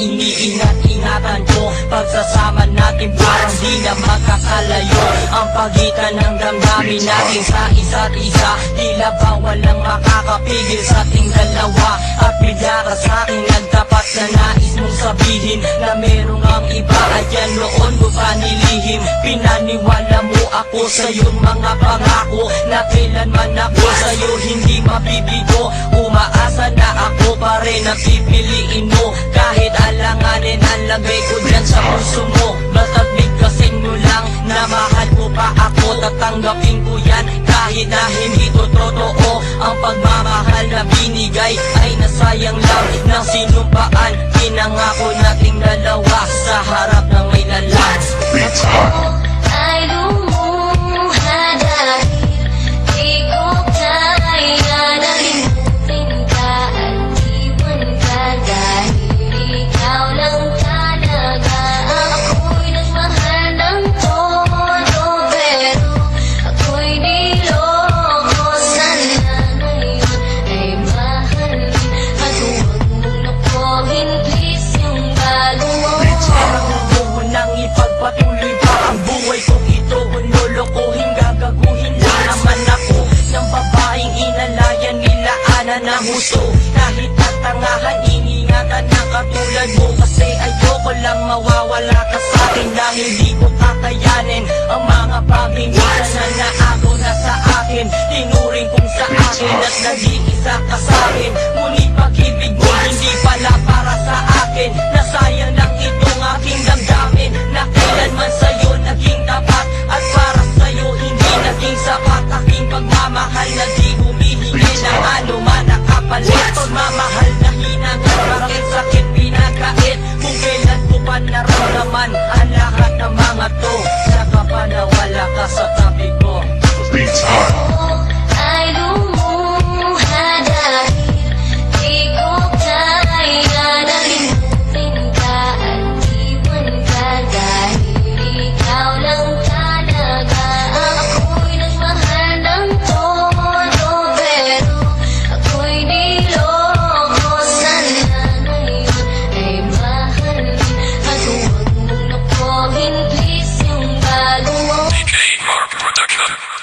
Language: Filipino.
iniingat-ingatan ko. Pagsasama natin parang di na makakalayo. Ang pagitan ng damdamin natin sa isa't isa Tila ba walang makakapigil sa ating dalawa. At bigla ka sa'kin nagtapat na nais mong sabihin Na merong ang iba. At yan noon ko pa nilihim. Pinaniwala mo ako sa iyong mga pangako Na kailanman ako sa'yo. Hindi mabibigo. Umaasa na ako pa rin ang pipiliin mo. Tatanggapin ko yan. Kahit na hindi to totoo Ang pagmamahal na binigay ay nasayang lang Ng sinumpaan husto Kahit tatangahan, iningatan ng katulad mo. Kasi ayoko lang mawawala ka sa akin Dahil di ko kakayanin Ang mga pagminsan na naagaw na sa akin. Tinuring kong sa akin at nag-iisa ka sa akin. Ngunit pag-ibig mo hindi pala para sa akin 问 Club.